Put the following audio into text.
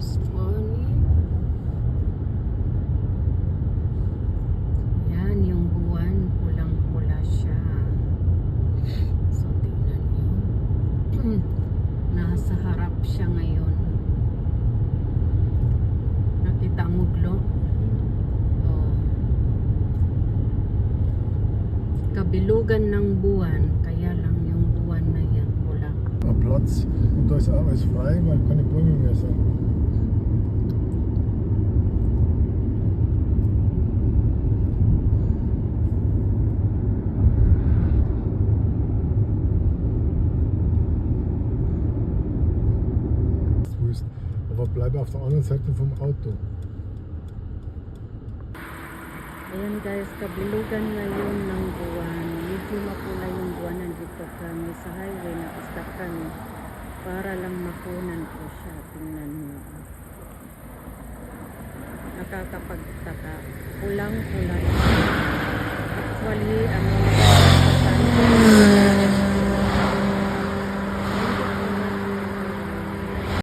is funny. Yan, yung buwan, pulang-pula siya. So, tingnan nyo. Nasa harap siya ngayon. Nakita mo, Glo? Oh. Kabilugan ng buwan, kaya lang yung buwan na yan pula. Platz. Und da ist alles frei, Bäume mehr sind. Aber bleibe auf der anderen Seite vom Auto. Ayan guys, kabilugan ngayon ng buwan. Medyo mapula yung buwan. Nandito kami sa highway. Nakastop kami para lang makunan ko siya. Tingnan mo. Nakakapagtaka. Pulang-pula. Actually, ano,